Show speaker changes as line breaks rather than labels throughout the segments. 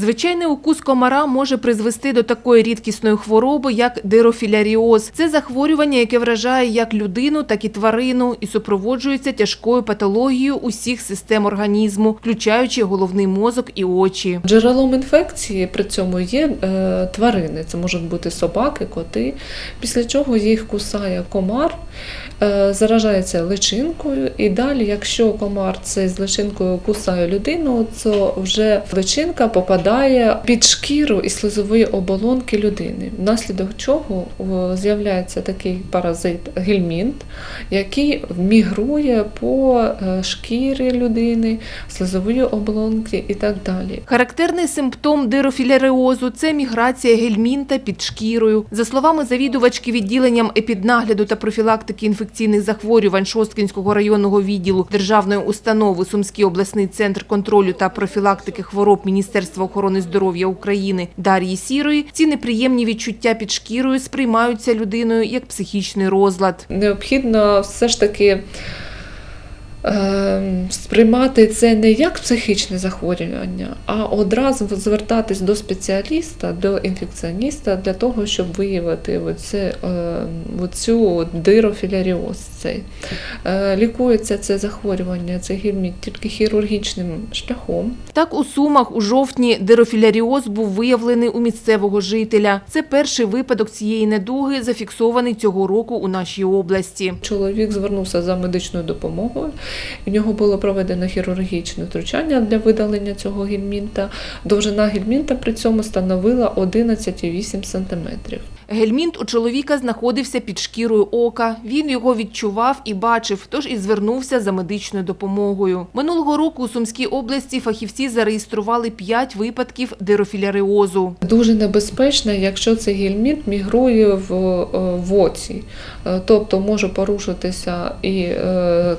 Звичайний укус комара може призвести до такої рідкісної хвороби, як дирофіляріоз. Це захворювання, яке вражає як людину, так і тварину, і супроводжується тяжкою патологією усіх систем організму, включаючи головний мозок і очі.
Джерелом інфекції при цьому є е, тварини, це можуть бути собаки, коти, після чого їх кусає комар, е, заражається личинкою, і далі, якщо комар цей з личинкою кусає людину, то вже личинка попадає під шкіру і слизової оболонки людини, внаслідок чого е, з'являється такий паразит гельмінт, який мігрує по е, шкірі людини, слизової оболонки і так далі.
Характерний симптом дирофіляріозу – це міграція гельмінта під шкірою. За словами завідувачки відділенням епіднагляду та профілактики інфекційних захворювань Шосткінського районного відділу Державної установи Сумський обласний центр контролю та профілактики хвороб Міністерства охорони здоров'я України Дар'ї Сірої, ці неприємні відчуття під шкірою сприймаються людиною як психічний розлад.
необхідно все ж таки е, сприймати це не як психічне захворювання, а одразу звертатись до спеціаліста, до інфекціоніста для того, щоб виявити оце, е, оцю дирофіляріоз. Цей. Е, лікується це захворювання, це гельмінт тільки хірургічним шляхом.
Так, у Сумах у жовтні дирофіляріоз був виявлений у місцевого жителя. Це перший випадок цієї недуги, зафіксований цього року у нашій області.
Чоловік звернувся за медичною допомогою. У нього було проведено хірургічне втручання для видалення цього гельмінта. Довжина гельмінта при цьому становила 11,8 см.
Гельмінт у чоловіка знаходився під шкірою ока. Він його відчував і бачив, тож і звернувся за медичною допомогою. Минулого року у Сумській області фахівці зареєстрували 5 випадків дирофіляріозу.
Дуже небезпечно, якщо цей гельмінт мігрує в, е, в оці, Е, тобто може порушитися і е,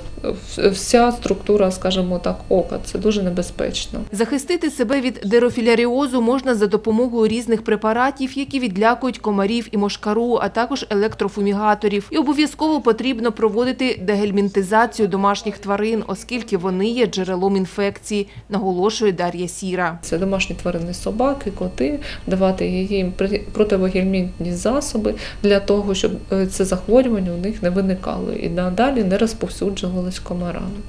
вся структура, скажімо так, ока. Це дуже небезпечно.
Захистити себе від дирофіляріозу можна за допомогою різних препаратів, які відлякують комарів і мошкару, а також електрофумігаторів. І обов'язково потрібно проводити дегельмінтизацію домашніх тварин, оскільки вони є джерелом інфекції, наголошує Дар'я Сіра.
Це домашні тварини, собаки, коти, давати їм противогельмінтні засоби для того, щоб е, це захворювання у них не виникало і надалі не розповсюджувалось комарами.